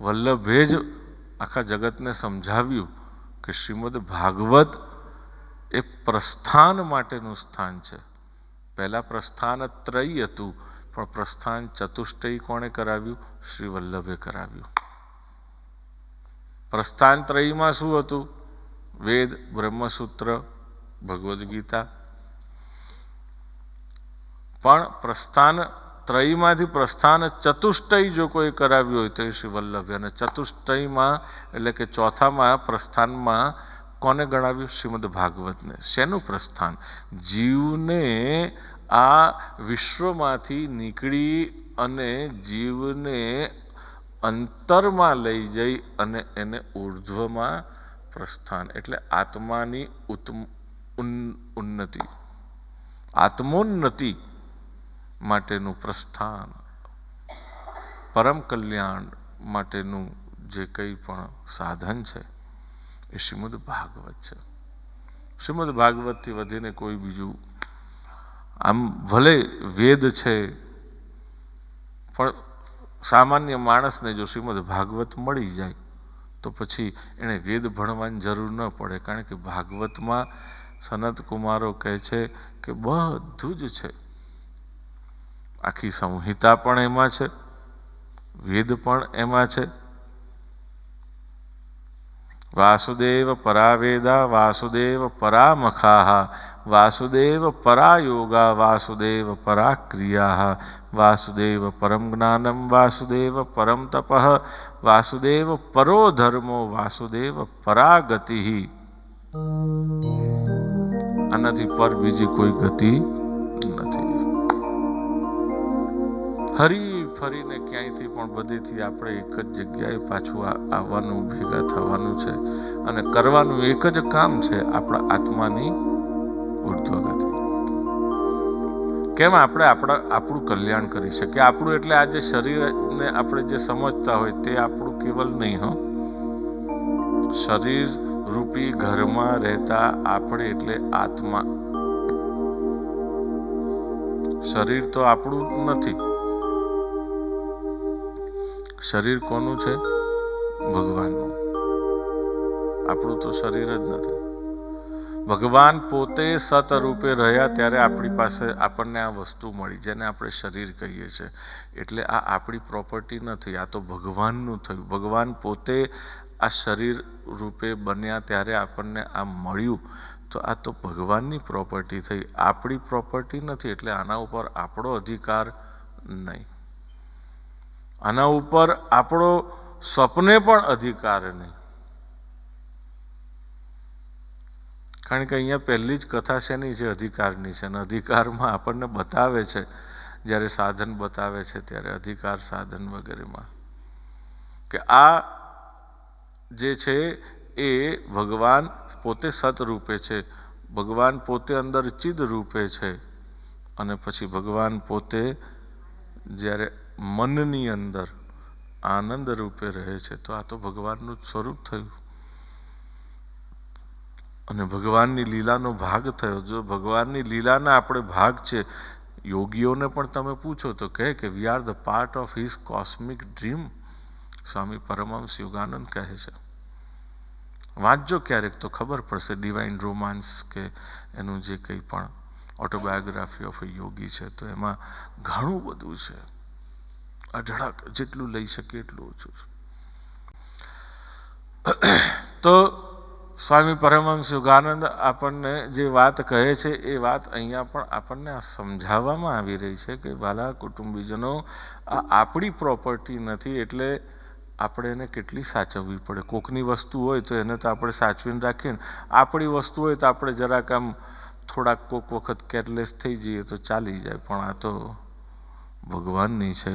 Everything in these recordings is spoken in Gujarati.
વલ્લભે જ આખા જગતને સમજાવ્યું કે શ્રીમદ ભાગવત એ પ્રસ્થાન માટેનું સ્થાન છે. પહેલાં પ્રસ્થાન ત્રય હતું, પણ પ્રસ્થાન ચતુષ્ટય કોણે કરાવ્યું? શ્રી વલ્લભે કરાવ્યું. પ્રસ્થાન ત્રયમાં શું હતું? વેદ, બ્રહ્મસૂત્ર, ભગવદ્ ગીતા. પણ પ્રસ્થાન ત્રયીમાંથી પ્રસ્થાન ચતુષ્ટય જો કોઈ કરાવ્યું હોય તો એ શ્રી અને ચતુષ્ટયમાં એટલે કે ચોથામાં પ્રસ્થાનમાં કોને ગણાવ્યું? શ્રીમદ ભાગવતને. શેનું પ્રસ્થાન? જીવને આ વિશ્વમાંથી નીકળી અને જીવને અંતરમાં લઈ જઈ અને એને ઉર્ધ્વમાં પ્રસ્થાન. એટલે આત્માની ઉત્મ ઉન્નતિ. આત્મોન્નતિ. માટેનું પ્રસ્થાન, પરમ કલ્યાણ માટેનું જે કંઈ પણ સાધન છે, એ શ્રીમદ ભાગવત છે. શ્રીમદ ભાગવતથી વધીને કોઈ બીજું, આમ ભલે વેદ છે, પણ સામાન્ય માણસને જો શ્રીમદ ભાગવત મળી જાય, તો પછી એણે વેદ ભણવાની જરૂર ન પડે, કારણ કે ભાગવતમાં સનત કુમારો કહે છે કે બધું જ છે. આખી સંહિતા પણ એમાં છે, વેદ પણ એમાં છે. વાસુદેવ પરાવેદા, વાસુદેવ પરામખાહ, વાસુદેવ પરાયોગા, વાસુદેવ પરાક્રિયા વાસુદેવ પરમ જ્ઞાનમ, વાસુદેવ પરમ તપ, વાસુદેવ પરો ધર્મો વાસુદેવ પરાગતિ. આનાથી પર બીજી કોઈ ગતિ હરી ફરીને ક્યાંયથી પણ બધેથી આપણે એક જ જગ્યાએ પાછું આવવાનું, ભેગા થવાનું છે અને કરવાનું એક જ કામ છે આપણા આત્માની ઉર્ધ્વગતિ. કેમ આપણે આપણા, આપણું કલ્યાણ કરી શકીએ? આપણું એટલે આ જે શરીરને આપણે જે સમજતા હોય તે આપણું કેવલ નહીં, હો. શરીર રૂપી ઘરમાં રહેતા આપણે એટલે આત્મા. શરીર તો આપણું નથી. શરીર કોનું છે? ભગવાનનું. આપણું તો શરીર જ નથી. ભગવાન પોતે સત રૂપે રહ્યા ત્યારે આપણી પાસે આપણને આ વસ્તુ મળી, જેને આપણે શરીર કહીએ છીએ. એટલે આ આપણી પ્રોપર્ટી નથી, આ તો ભગવાનનું થયું. ભગવાન પોતે આ શરીર રૂપે બન્યા ત્યારે આપણને આ મળ્યું. તો આ તો ભગવાનની પ્રોપર્ટી થઈ. આપણી પ્રોપર્ટી નથી, એટલે આના ઉપર આપણો અધિકાર નહીં. આના ઉપર આપણો સ્વપ્ને પણ અધિકાર નહીં. કારણ કે અહીંયા પહેલી જ કથા છે ને જે અધિકારની છે અને અધિકારમાં આપણને બતાવે છે, જ્યારે સાધન બતાવે છે ત્યારે અધિકાર સાધન વગેરેમાં. કે આ જે છે એ ભગવાન પોતે સત રૂપે છે, ભગવાન પોતે અંદર ચિદ રૂપે છે અને પછી ભગવાન પોતે જ્યારે મનની અંદર આનંદ રૂપે રહે છે, તો આ તો ભગવાનનું જ સ્વરૂપ થયું. અને ભગવાનની લીલાનો ભાગ થયો. જો ભગવાનની લીલાના આપણે ભાગ છે, યોગીઓને પણ તમે પૂછો તો કહે કે we are the part of his cosmic dream Swami Paramhansa Yogananda કહે છે. વાંચજો ક્યારેક તો ખબર પડશે ડિવાઇન રોમાન્સ કે એનું જે કંઈ પણ ઓટોબાયોગ્રાફી ઓફ યોગી છે, તો એમાં ઘણું બધું છે. અઢળક જેટલું લઈ શકે એટલું ઓછું છે. તો સ્વામી પરમહંસ યોગાનંદ આપણને જે વાત કહે છે, એ વાત અહીંયા પણ આપણને આ સમજાવવામાં આવી રહી છે કે બાલા કુટુંબીજનો આ આપણી પ્રોપર્ટી નથી એટલે આપણે એને કેટલી સાચવવી પડે. કોકની વસ્તુ હોય તો એને તો આપણે સાચવીને રાખીને આપણી વસ્તુ હોય તો આપણે જરાક આમ થોડાક કોક વખત કેરલેસ થઈ જઈએ તો ચાલી જાય. પણ આ તો ભગવાનની છે.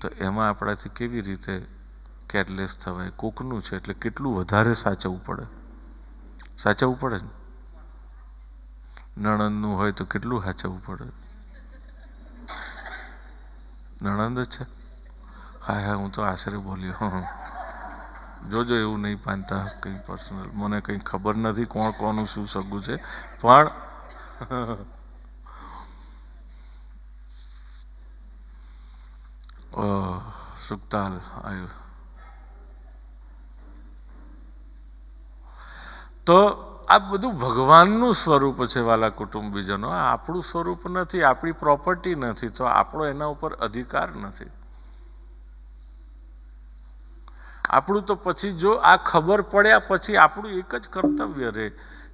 તો એમાં આપણાથી કેવી રીતે કેરલેસ થવાય? કોકનું છે એટલે કેટલું વધારે સાચવવું પડે? સાચવવું પડે ને? નણંદનું હોય તો કેટલું સાચવવું પડે? નણંદ છે? હા હા હું તો આશરે બોલ્યો જોજો, એવું નહીં પાનતા કંઈ પર્સનલ મને કંઈ ખબર નથી કોણ, કોનું શું સગું છે. પણ સુખતાલ આવ્યું તો આ બધું ભગવાનનું સ્વરૂપ છે વાલા કુટુંબીજનો. આ આપણું સ્વરૂપ નથી, આપણી પ્રોપર્ટી નથી, તો આપણો એના ઉપર અધિકાર નથી. આપણું તો પછી જો આ ખબર પડ્યા પછી આપણું એક જ કર્તવ્ય રહે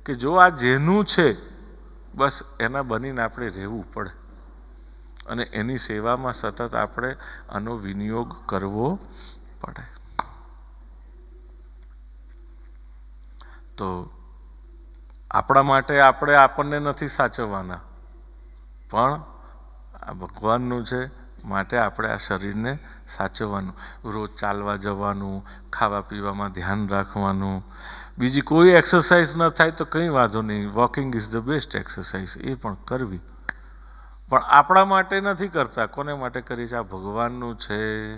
કે જો આ જેનું છે, બસ એના બનીને આપણે રહેવું પડે. અને એની સેવામાં સતત આપણે આનો વિનિયોગ કરવો પડે. તો આપણા માટે આપણે આપણને નથી સાચવવાના, પણ આ ભગવાનનું છે માટે આપણે આ શરીરને સાચવવાનું. રોજ ચાલવા જવાનું, ખાવા પીવામાં ધ્યાન રાખવાનું. બીજી કોઈ એક્સરસાઇઝ ન થાય તો કંઈ વાંધો નહીં. Walking is the best exercise એ પણ કરવી. પણ આપણા માટે નથી કરતા. કોને માટે કરી છે આ ભગવાનનું છે.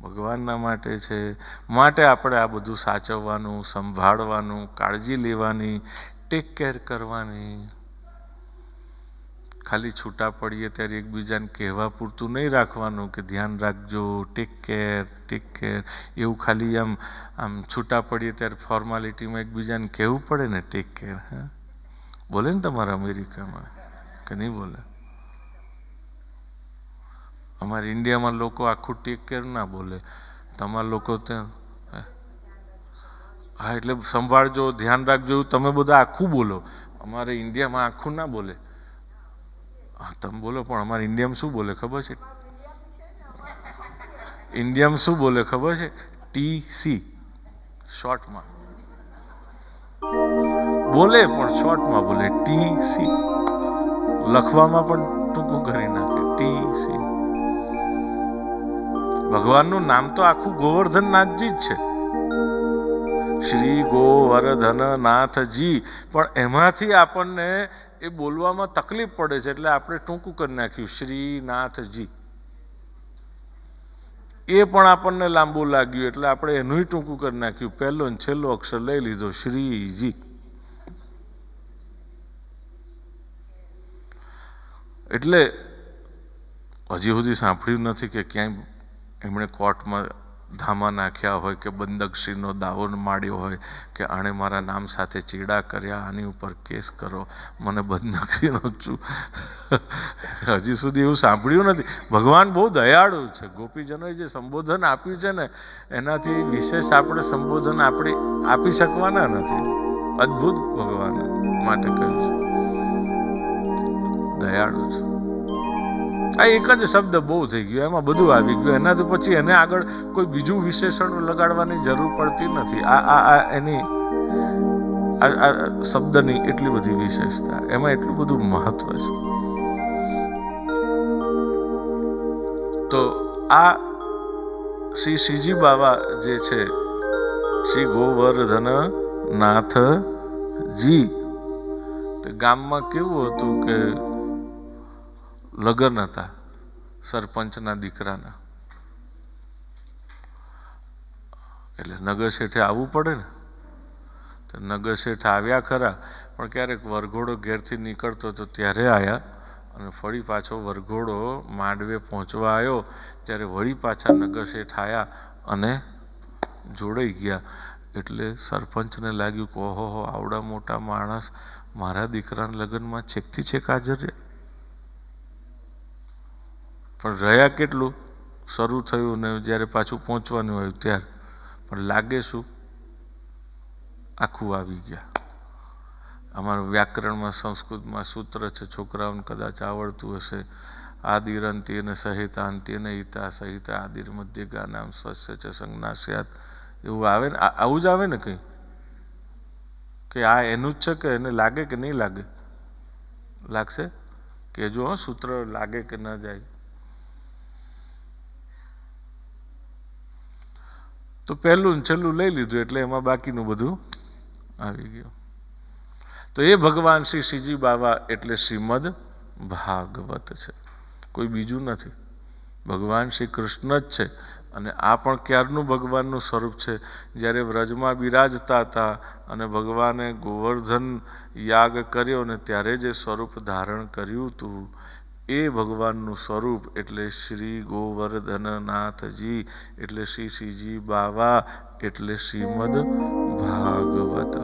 ભગવાનના માટે છે. માટે આપણે આ બધું સાચવવાનું, સંભાળવાનું, કાળજી લેવાની ટેક કેર કરવાની. ખાલી છૂટા પડીએ ત્યારે એકબીજાને કહેવા પૂરતું નહીં રાખવાનું કે ધ્યાન રાખજો ટેક કેર ટેક કેર એવું ખાલી આમ આમ છૂટા પડીએ ત્યારે ફોર્માલિટીમાં એકબીજાને કહેવું પડે ને ટેક કેર હા? બોલે ને તમારા અમેરિકામાં? કે નહીં બોલે? અમારા ઇન્ડિયામાં લોકો આખું ટેક કેર ના બોલે. તમારા લોકો ત્યાં હા. એટલે સંભાળજો, ધ્યાન રાખજો તમે બધા આખું બોલો. અમારે ઇન્ડિયામાં આખું ના બોલે. હા, તમે બોલો, પણ અમારે ઇન્ડિયામાં શું બોલે ખબર છે? ઇન્ડિયામાં શું બોલે ખબર છે? T C. શોર્ટમાં. બોલે, પણ શોર્ટમાં બોલે. T C. લખવામાં પણ ટૂંકું કરી નાખે. T C. ભગવાનનું નામ તો આખું ગોવર્ધન નાથજી જ છે. શ્રી ગોવર્ધન નાથજી પણ એમાંથી આપણને એ બોલવામાં તકલીફ પડે છે એટલે આપણે ટૂંકું કરી નાખ્યું, શ્રીનાથજી. એ પણ આપણને લાંબુ લાગ્યું એટલે આપણે એનું ટૂંકું કરી નાખ્યું. પહેલો ને છેલ્લો અક્ષર લઈ લીધો, શ્રીજી. એટલે હજી સુધી સાંભળ્યું નથી કે ક્યાંય એમણે કોર્ટમાં ધામા નાખ્યા હોય કે બંદકશ્રીનો દાવો માડ્યો હોય કે આણે મારા નામ સાથે ચીડા કર્યા, આની ઉપર કેસ કરો, મને બંદકશ્રીનો છું હજી સુધી એવું સાંભળ્યું નથી. ભગવાન બહુ દયાળુ છે. ગોપીજનોએ જે સંબોધન આપ્યું છે ને, એનાથી વિશેષ આપણે સંબોધન આપણે, આપી શકવાના નથી. અદ્ભુત ભગવાન માટે કહ્યું છે. દયાળુ છે. આ એક જ શબ્દ બહુ થઈ ગયો, એમાં બધું આવી ગયું. એનાથી પછી એને આગળ કોઈ બીજું વિશેષણ લગાડવાની જરૂર પડતી નથી. આ આ આ એની, આ શબ્દની એટલી બધી વિશેષતા, એમાં એટલું બધું મહત્વ છે. તો આ શ્રી શ્રીજી બાબા જે છે, શ્રી ગોવર્ધન નાથજી ગામમાં કેવું હતું કે લગ્ન હતા, સરપંચના દીકરાના. એટલે નગર શેઠે આવવું પડે ને? તો નગર શેઠ આવ્યા ખરા, પણ ક્યારેક વરઘોડો ઘેરથી નીકળતો તો ત્યારે આવ્યા અને ફરી પાછો વરઘોડો માંડવે પહોંચવા આવ્યો ત્યારે વળી પાછા નગર શેઠ આવ્યા અને જોડાઈ ગયા. એટલે સરપંચને લાગ્યું કે ઓહો આવડા મોટા માણસ મારા દીકરાના લગ્નમાં છેકથી છેક હાજર રહ્યા પણ રહ્યા કેટલું? શરૂ થયું ને જ્યારે પાછું પહોંચવાનું હોય ત્યારે. પણ લાગે શું? આખું આવી ગયા. અમારા વ્યાકરણમાં, સંસ્કૃતમાં સૂત્ર છે, છોકરાઓને કદાચ આવડતું હશે. આદિરંતિ અને સહિતાંતિ અને હિતા સહિતા, આદિર મધ્ય ગાનામ સ્વસ્ય છે, સંજ્ઞાસ્યાત. એવું આવે ને? આવું જ આવે ને કંઈ? કે આ એનું જ છે કે એને લાગે કે નહીં લાગે? લાગશે? કે જો સૂત્ર લાગે કે ન જાય. તો પહેલું ને છેલ્લું લઈ લીધું એટલે એમાં બાકીનું બધું આવી ગયું. તો એ ભગવાન શ્રી શ્રીજી બાવા એટલે શ્રીમદ ભાગવત છે. કોઈ બીજું નથી. ભગવાન શ્રી કૃષ્ણ જ છે અને આ પણ ક્યારનું ભગવાનનું સ્વરૂપ છે? જ્યારે વ્રજમાં બિરાજતા હતા અને ભગવાને ગોવર્ધન યાગ કર્યો ને ત્યારે જે સ્વરૂપ ધારણ કર્યું હતું. એ ભગવાનનું સ્વરૂપ એટલે શ્રી ગોવર્ધનનાથજી એટલે શ્રી શ્રીજી બાવા એટલે શ્રીમદ ભાગવત.